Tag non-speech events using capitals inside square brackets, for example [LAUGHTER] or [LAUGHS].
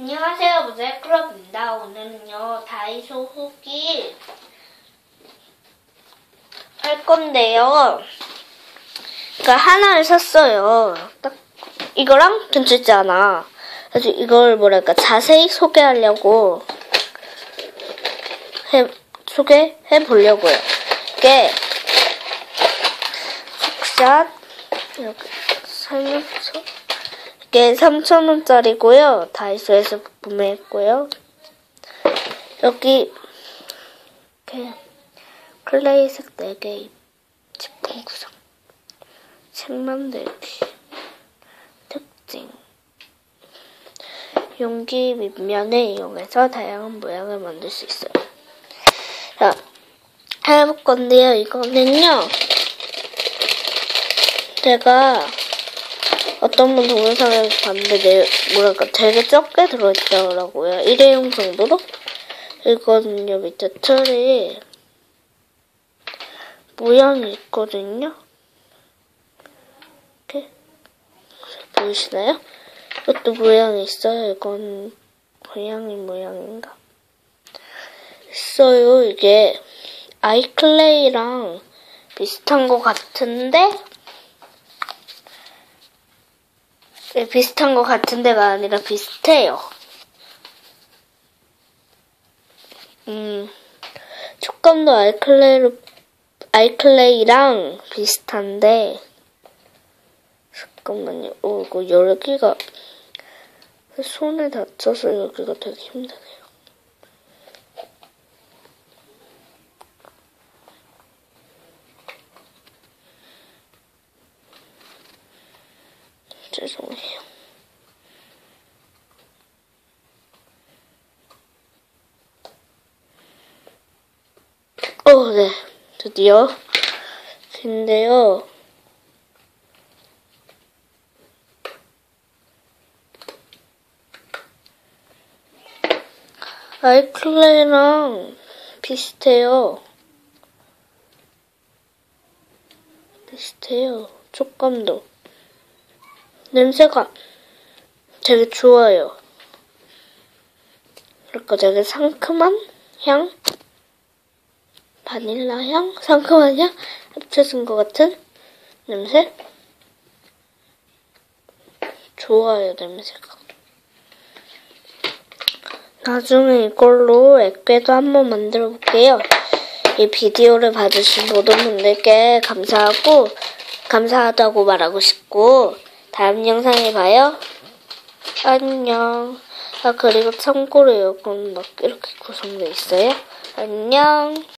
안녕하세요, 모자이크럽입니다. 오늘은요, 다이소 후기 할 건데요. 그러니까 하나를 샀어요. 딱 이거랑 괜찮잖아. 그래서 이걸 뭐랄까 자세히 소개하려고 해 소개해 보려고요. 이게 훅샷 이렇게 설명서 이게 3,000원짜리고요. 다이소에서 구매했고요. 여기 이렇게 클레이색 4개 제품 구성 책 만들기 특징 용기 밑면을 이용해서 다양한 모양을 만들 수 있어요. 자, 해볼 건데요. 이거는요. 제가 어떤 분 동영상을 봤는데 내, 뭐랄까 되게 적게 들어있더라고요. 일회용 정도로. 이거는요 밑에 틀이 모양이 있거든요. 이렇게 보이시나요? 이것도 모양이 있어요. 이건 고양이 모양인가? 있어요. 이게 아이클레이랑 비슷한 것 같은데 네, 비슷한 것 같은데가 아니라 비슷해요. 음, 촉감도 아이클레이로, 아이클레이랑 비슷한데, 잠깐만요. 오, 이거 열기가, 손에 닿쳐서 열기가 되게 힘드네요. 죄송해요. 어, 네. 드디어. 근데요. 아이클레이랑 비슷해요. 비슷해요. 촉감도. 냄새가 되게 좋아요. 그러니까 되게 상큼한 향? 바닐라 향? [LAUGHS] 상큼한 향? 합쳐진 것 같은 냄새? 좋아요, 냄새가. 나중에 이걸로 액괴도 한번 만들어 볼게요. 이 비디오를 봐주신 모든 분들께 감사하고, 감사하다고 말하고 싶고, 다음 영상에 봐요. 안녕. 아, 그리고 참고로 이건 막 이렇게 구성되어 있어요. 안녕.